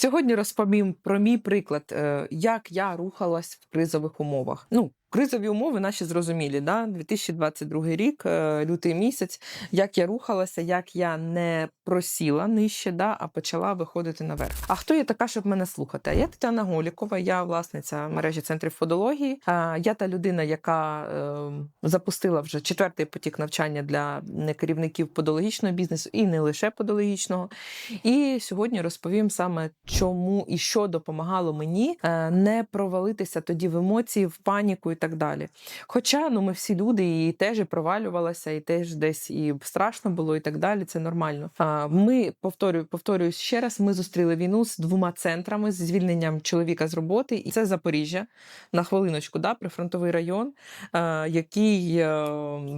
Сьогодні розповім про мій приклад, е, як я рухалась в кризових умовах. Ну, кризові умови наші зрозумілі, да? 2022 рік, е, лютий місяць, як я рухалася, як я не просіла нижче, да, а почала виходити наверх. А хто я така, щоб мене слухати? Я Тетяна Голікова, я власниця мережі центрів подології. А, Я та людина, яка е, запустила вже четвертий потік навчання для керівників подологічного бізнесу і не лише подологічного. І сьогодні розповім саме, чому і що допомагало мені е, не провалитися тоді в емоції, в паніку так далі. Хоча ну ми всі люди, і теж і провалювалася, і теж десь і страшно було, і так далі. Це нормально. А ми повторюю, повторюю ще раз. Ми зустріли війну з двома центрами з звільненням чоловіка з роботи, і це Запоріжжя на хвилиночку, да, прифронтовий район, який е,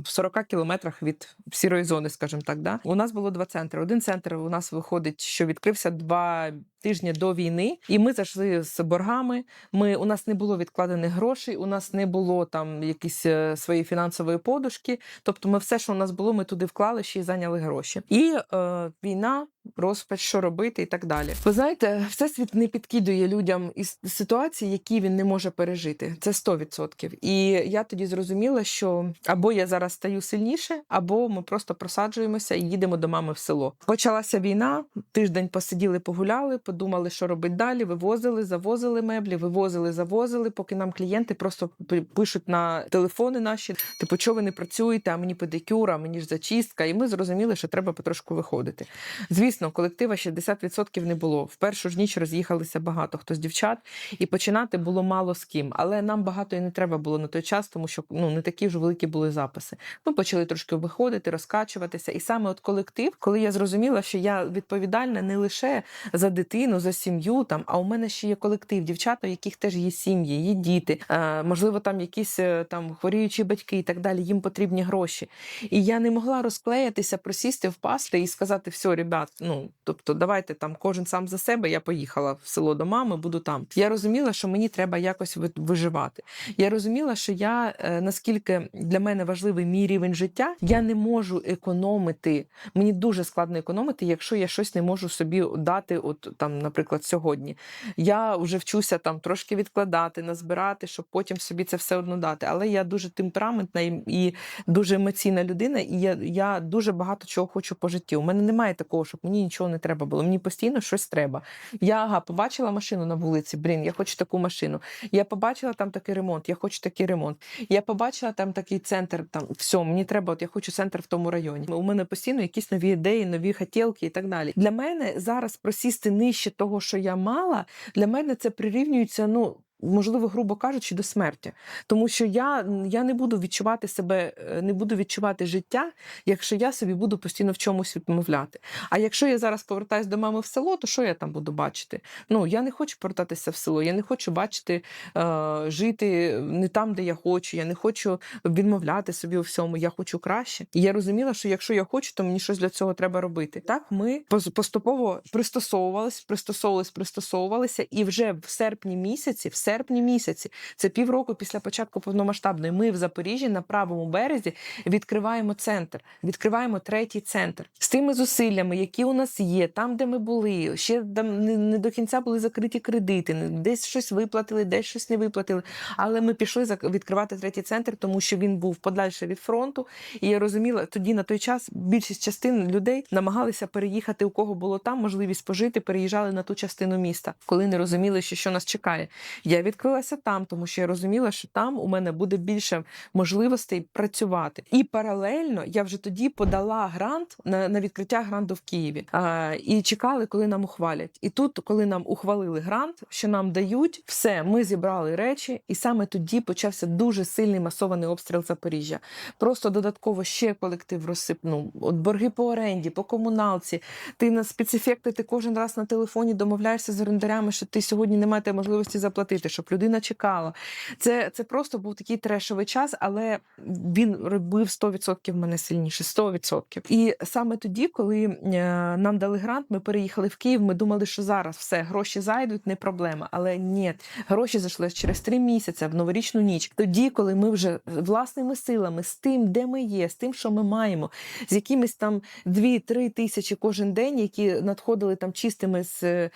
в 40 кілометрах від сірої зони, скажімо так. Да. У нас було два центри. Один центр у нас виходить, що відкрився два тижні до війни, і ми зайшли з боргами. Ми у нас не було відкладених грошей, у нас не було там якісь своєї фінансової подушки. Тобто, ми все, що у нас було, ми туди вклали ще й зайняли гроші. І е, війна. Розпач, що робити, і так далі. Ви знаєте, всесвіт не підкидує людям із ситуації, які він не може пережити. Це 100%. І я тоді зрозуміла, що або я зараз стаю сильніше, або ми просто просаджуємося і їдемо до мами в село. Почалася війна, тиждень посиділи, погуляли, подумали, що робити далі. Вивозили, завозили меблі, вивозили, завозили. Поки нам клієнти просто пи- пишуть на телефони наші, типу, що ви не працюєте, а мені педикюр, а мені ж зачистка. І ми зрозуміли, що треба потрошку виходити. Звісно, колектива 60% не було. В першу ж ніч роз'їхалися багато хто з дівчат, і починати було мало з ким. Але нам багато і не треба було на той час, тому що ну не такі вже великі були записи. Ми почали трошки виходити, розкачуватися. І саме от колектив, коли я зрозуміла, що я відповідальна не лише за дитину, за сім'ю, там, а у мене ще є колектив, дівчата, у яких теж є сім'ї, є діти, можливо, там якісь е, там хворіючі батьки і так далі. Їм потрібні гроші. І я не могла розклеїтися, просісти, впасти і сказати: все, ребят, ну тобто, давайте там кожен сам за себе. Я поїхала в село до мами, буду там. Я розуміла, що мені треба якось виживати. Я розуміла, що я е, наскільки для мене важливий мій рівень життя, я не можу економити. Мені дуже складно економити, якщо я щось не можу собі дати, от там, наприклад, сьогодні. Я вже вчуся там трошки відкладати, назбирати, щоб потім собі це все одно дати. Але я дуже темпераментна і, дуже емоційна людина, і я, я дуже багато чого хочу по житті. У мене немає такого, щоб мені нічого не треба було. Мені постійно щось треба. Я ага, побачила машину на вулиці. Блін, я хочу таку машину. Я побачила там такий ремонт, я хочу такий ремонт. Я побачила там такий центр. Там все, мені треба, от я хочу центр в тому районі. У мене постійно якісь нові ідеї, нові хотілки і так далі. Для мене зараз просісти нижче того, що я мала, для мене це прирівнюється. Ну. Можливо, грубо кажучи, до смерті, тому що я, я не буду відчувати себе, е, не буду відчувати життя, якщо я собі буду постійно в чомусь відмовляти. А якщо я зараз повертаюсь до мами в село, то що я там буду бачити? Ну я не хочу повертатися в село, я не хочу бачити, е, жити не там, де я хочу. Я не хочу відмовляти собі у всьому. Я хочу краще. І я розуміла, що якщо я хочу, то мені щось для цього треба робити. Так ми пос- поступово пристосовувались, пристосовувались, пристосовувалися, і вже в серпні місяці, в серпні місяці, це півроку після початку повномасштабної. Ми в Запоріжжі на правому березі відкриваємо центр, відкриваємо третій центр з тими зусиллями, які у нас є, там, де ми були, ще там не, до кінця були закриті кредити, десь щось виплатили, десь щось не виплатили. Але ми пішли відкривати третій центр, тому що він був подальше від фронту. І я розуміла, тоді на той час більшість частин людей намагалися переїхати, у кого було там можливість пожити, переїжджали на ту частину міста, коли не розуміли, що, що нас чекає. Я відкрилася там, тому що я розуміла, що там у мене буде більше можливостей працювати. І паралельно я вже тоді подала грант на, на відкриття гранту в Києві. А, і чекали, коли нам ухвалять. І тут, коли нам ухвалили грант, що нам дають, все, ми зібрали речі, і саме тоді почався дуже сильний масований обстріл Запоріжжя. Просто додатково ще колектив розсипнув. От борги по оренді, по комуналці. Ти на спецефекти, ти кожен раз на телефоні домовляєшся з орендарями, що ти сьогодні не маєте можливості заплатити. Щоб людина чекала. Це, це просто був такий трешовий час, але він робив 100% мене сильніше. 100%. І саме тоді, коли е, нам дали грант, ми переїхали в Київ. Ми думали, що зараз все гроші зайдуть, не проблема. Але ні, гроші зайшли через три місяці в новорічну ніч. Тоді, коли ми вже власними силами, з тим, де ми є, з тим, що ми маємо, з якимись там 2-3 тисячі кожен день, які надходили там чистими з, е,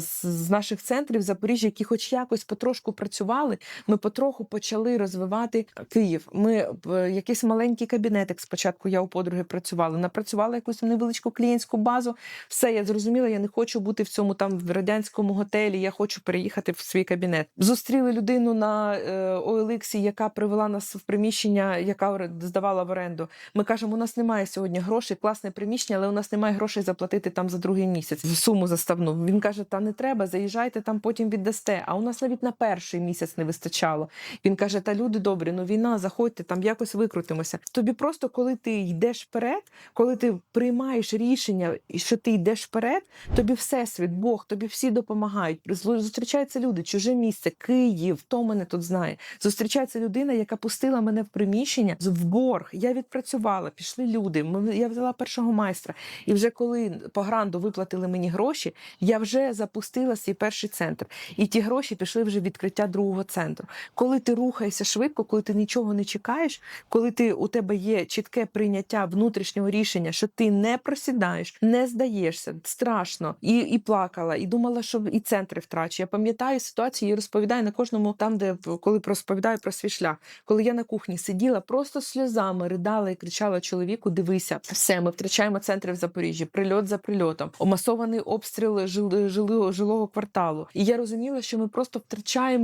з, наших центрів Запоріжжя, які хоч якось потрошку працювали, ми потроху почали розвивати Київ. Ми якийсь маленький кабінетик. Спочатку я у подруги працювала, напрацювала якусь невеличку клієнтську базу. Все, я зрозуміла, я не хочу бути в цьому там в радянському готелі. Я хочу переїхати в свій кабінет. Зустріли людину на е, OLX, яка привела нас в приміщення, яка здавала в оренду. Ми кажемо, у нас немає сьогодні грошей, класне приміщення, але у нас немає грошей заплатити там за другий місяць в суму заставну. Він каже: Та не треба, заїжджайте там, потім віддасте. А у нас навіть на перший місяць не вистачало. Він каже: Та люди добрі, ну війна, заходьте там, якось викрутимося. Тобі просто, коли ти йдеш вперед, коли ти приймаєш рішення, що ти йдеш вперед, тобі всесвіт, Бог, тобі всі допомагають. Зустрічаються люди, чуже місце, Київ, хто мене тут знає. Зустрічається людина, яка пустила мене в приміщення в борг. Я відпрацювала, пішли люди. Я взяла першого майстра. І вже коли по гранду виплатили мені гроші, я вже запустила свій перший центр. І ті гроші пішли вже відкриття другого центру. Коли ти рухаєшся швидко, коли ти нічого не чекаєш, коли ти у тебе є чітке прийняття внутрішнього рішення, що ти не просідаєш, не здаєшся, страшно, і, і плакала, і думала, що і центри втрачу. Я пам'ятаю ситуацію і розповідаю на кожному там, де коли розповідаю про свій шлях. Коли я на кухні сиділа, просто сльозами ридала і кричала чоловіку: дивися, все, ми втрачаємо центри в Запоріжжі, прильот за прильотом, масований обстріл жил- жилого, жилого кварталу. І я розуміла, що ми просто втрачаємо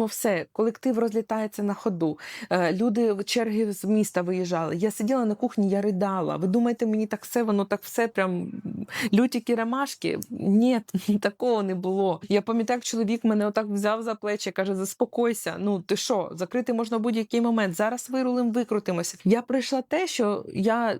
все. Колектив розлітається на ходу. Е, Люди черги з міста виїжджали. Я сиділа на кухні, я ридала. Ви думаєте, мені так все, воно так все прям лютіки ромашки? Ні, такого не було. Я пам'ятаю, як чоловік мене отак взяв за плечі, каже: заспокойся. Ну ти що, закрити можна будь-який момент. Зараз вирулим, викрутимося. Я прийшла те, що я е,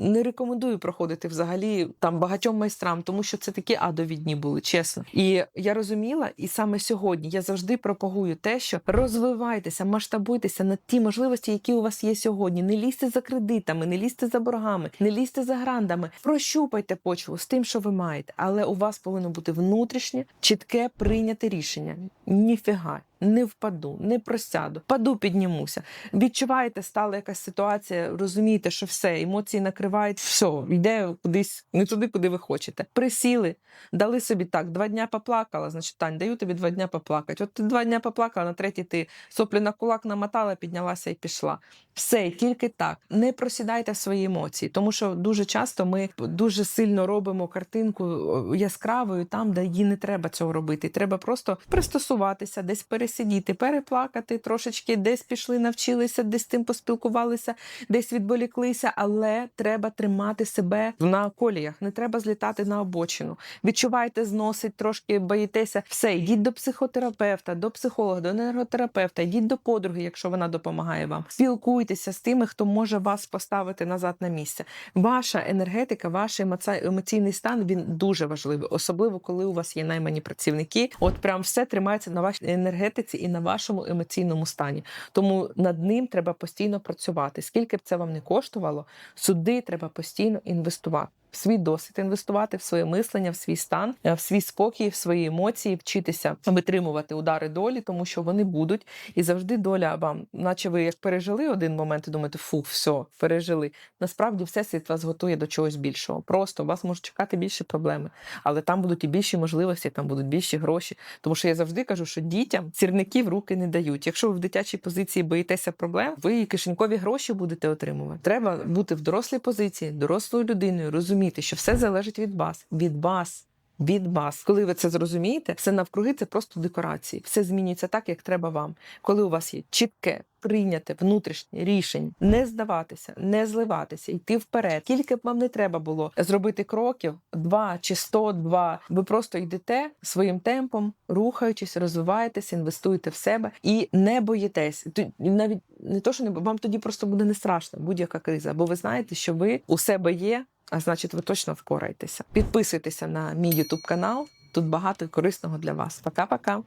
не рекомендую проходити взагалі там багатьом майстрам, тому що це такі адові дні були, чесно. І я розуміла, і саме сьогодні я завжди пропагую те, що розвивайтеся, масштабуйтеся на ті можливості, які у вас є сьогодні. Не лізьте за кредитами, не лізьте за боргами, не лізьте за грандами. Прощупайте почву з тим, що ви маєте, але у вас повинно бути внутрішнє, чітке прийняте рішення. Ніфіга. Не впаду, не просяду, паду, піднімуся. Відчуваєте, стала якась ситуація, розумієте, що все, емоції накривають, все, йде кудись не туди, куди ви хочете. Присіли, дали собі так, два дня поплакала, значить, Тань, даю тобі два дня поплакати. От ти два дня поплакала, на третій ти соплі на кулак намотала, піднялася і пішла. Все, тільки так. Не просідайте свої емоції, тому що дуже часто ми дуже сильно робимо картинку яскравою там, де їй не треба цього робити. Треба просто пристосуватися, десь пересидіти, переплакати, трошечки десь пішли, навчилися, десь з тим поспілкувалися, десь відволіклися, але треба тримати себе на коліях, не треба злітати на обочину. Відчуваєте, зносить, трошки боїтеся. Все, йдіть до психотерапевта, до психолога, до енерготерапевта, йдіть до подруги, якщо вона допомагає вам. Спілкуйтеся з тими, хто може вас поставити назад на місце. Ваша енергетика, ваш емоційний стан він дуже важливий, особливо коли у вас є наймані працівники. От прям все тримається на вашій енергетиці і на вашому емоційному стані. Тому над ним треба постійно працювати. Скільки б це вам не коштувало, сюди треба постійно інвестувати. В свій досвід інвестувати в своє мислення, в свій стан, е, в свій спокій, в свої емоції, вчитися витримувати удари долі, тому що вони будуть, і завжди доля вам, наче ви як пережили один момент і думаєте, фу, все, пережили. Насправді, всесвіт вас готує до чогось більшого. Просто вас можуть чекати більше проблеми, але там будуть і більші можливості, там будуть більші гроші. Тому що я завжди кажу, що дітям сірники в руки не дають. Якщо ви в дитячій позиції боїтеся проблем, ви кишенькові гроші будете отримувати. Треба бути в дорослій позиції, дорослою людиною, розуміти, що все залежить від вас, від вас. Від вас, коли ви це зрозумієте, все навкруги це просто декорації. Все змінюється так, як треба вам. Коли у вас є чітке, прийняте внутрішнє рішення, не здаватися, не зливатися, йти вперед. Скільки б вам не треба було зробити кроків, два чи сто два. Ви просто йдете своїм темпом, рухаючись, розвиваєтесь, інвестуєте в себе і не боїтесь. Навіть не то, що не вам тоді просто буде не страшно будь-яка криза, бо ви знаєте, що ви у себе є. А значить, ви точно впораєтеся. Підписуйтеся на мій YouTube канал. Тут багато корисного для вас. Пока-пока.